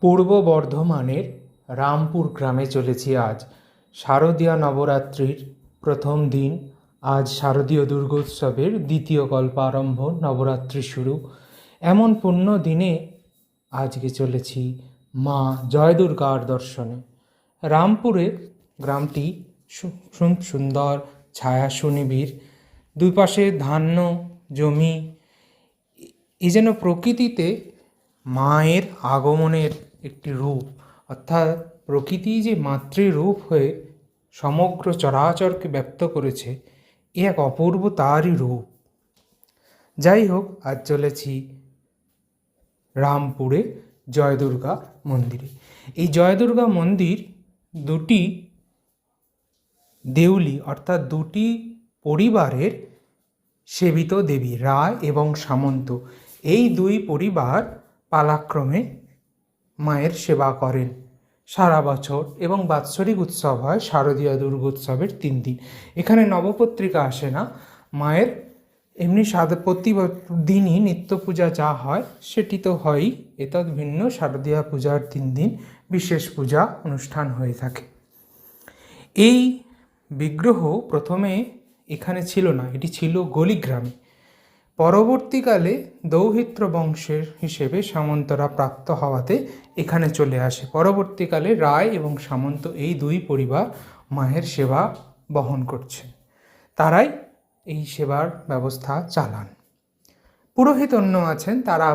পূর্ব বর্ধমানের রামপুর গ্রামে চলেছি আজ। শারদীয়া নবরাত্রির প্রথম দিন। আজ শারদীয় দুর্গোৎসবের দ্বিতীয় গল্প কল্পারম্ভ নবরাত্রি শুরু। এমন পুণ্য দিনে আজকে চলেছি মা জয় দুর্গার দর্শনে। রামপুরে গ্রামটি সুন্দর, ছায়া সুনিবিড়। দুই পাশে ধান্য জমি। এ যেন প্রকৃতিতে মায়ের আগমনের একটি রূপ। অর্থাৎ প্রকৃতি যে মাতৃরূপ হয়ে সমগ্র চরাচরকে ব্যক্ত করেছে, এ এক অপূর্ব তারই রূপ। যাই হোক আজ চলেছি রামপুরে জয় দুর্গা মন্দিরে। এই জয় দুর্গা মন্দির দুটি দেউলি, অর্থাৎ দুটি পরিবারের সেবিত দেবী, রায় এবং সামন্ত। এই দুই পরিবার পালাক্রমে মায়ের সেবা করেন। সারা বছর এবং বাৎসরিক উৎসব হয় শারদীয় দুর্গোৎসবের তিন দিন। এখানে নবপত্রিকা আসে না। মায়ের এমনি সাদা প্রতি দিনই নিত্য পূজা যা হয় সেটি তো হয়ই। এতদ ভিন্ন শারদীয়া পূজার তিন দিন বিশেষ পূজা অনুষ্ঠান হয়ে থাকে। এই বিগ্রহ প্রথমে এখানে ছিল না, এটি ছিল গলিগ্রামে। পরবর্তীকালে দৌহিত্র বংশের হিসেবে সামন্তরা প্রাপ্ত হওয়াতে এখানে চলে আসে। পরবর্তীকালে রায় এবং সামন্ত এই দুই পরিবার মায়ের সেবা বহন করছে। তারাই এই সেবার ব্যবস্থা চালান। পুরোহিত অন্য আছেন, তারা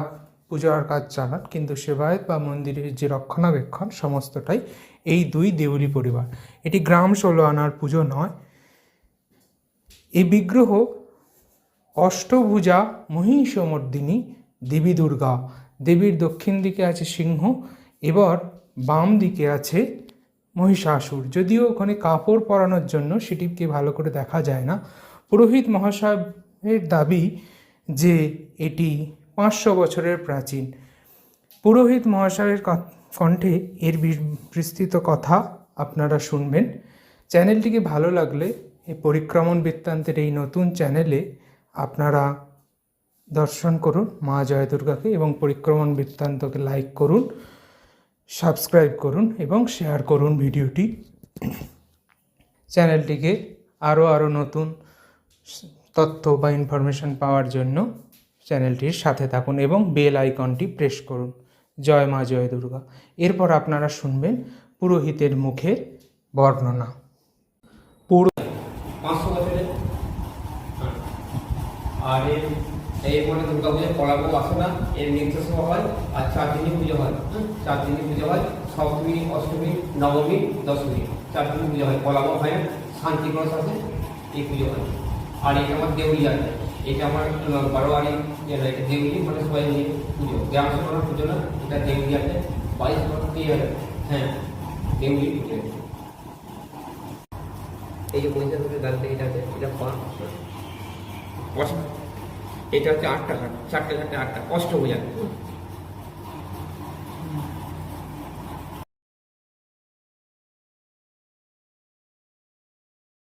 পূজার কাজ চালান, কিন্তু সেবায়ত বা মন্দিরের যে রক্ষণাবেক্ষণ সমস্তটাই এই দুই দেউলি পরিবার। এটি গ্রাম ষোলো আনার পুজো নয়। এই বিগ্রহ অষ্টভুজা মহিষমর্দিনী দেবী দুর্গা। দেবীর দক্ষিণ দিকে আছে সিংহ, এবার বাম দিকে আছে মহিষাসুর। যদিও ওখানে কাপড় পরানোর জন্য সেটিকে ভালো করে দেখা যায় না। পুরোহিত মহাশয়ের দাবি যে এটি পাঁচশো বছরের প্রাচীন। পুরোহিত মহাশয়ের কণ্ঠে এর বিস্তৃত কথা আপনারা শুনবেন। চ্যানেলটিকে ভালো লাগলে এই পরিক্রমণ বৃত্তান্তের এই নতুন চ্যানেলে আপনারা দর্শন করুন মা জয় দুর্গাকে এবং পরিক্রমণ বৃত্তান্তকে লাইক করুন সাবস্ক্রাইব করুন এবং শেয়ার করুন ভিডিওটি। চ্যানেলটিকে আরও আরও নতুন তথ্য বা ইনফরমেশন পাওয়ার জন্য চ্যানেলটির সাথে থাকুন এবং বেল আইকনটি প্রেস করুন। জয় মা, জয় দুর্গা। এরপর আপনারা শুনবেন পুরোহিতের মুখের বর্ণনা। পুরো পাঁচশো বছরের হ্যাঁ। আর এর এরপরে দুর্গা পুজো কলাবো আসে না, এর নৃত্য হয় আর চার দিনই পুজো হয় চার দিনই পুজো হয়, সপ্তমী, অষ্টমী, নবমী, দশমী, চার দিনই পুজো হয় কলাবো হয়, শান্তি কলস আছে এই পুজো হয়। আর এটা আমার দেউলি আছে এটা আমার বারোয়ারি দেউলি মানে সবাই মিলে পুজো। গ্রাম সভার পুজো না, এটা দেউলি আছে বাইশ বছর হ্যাঁ দেউলি পুজো এই যে বছরের গান এটা এটা পাঁচ অষ্ট এটা হচ্ছে আটটা ঘাট চারটে ঘাটে আটটা অষ্ট বোঝা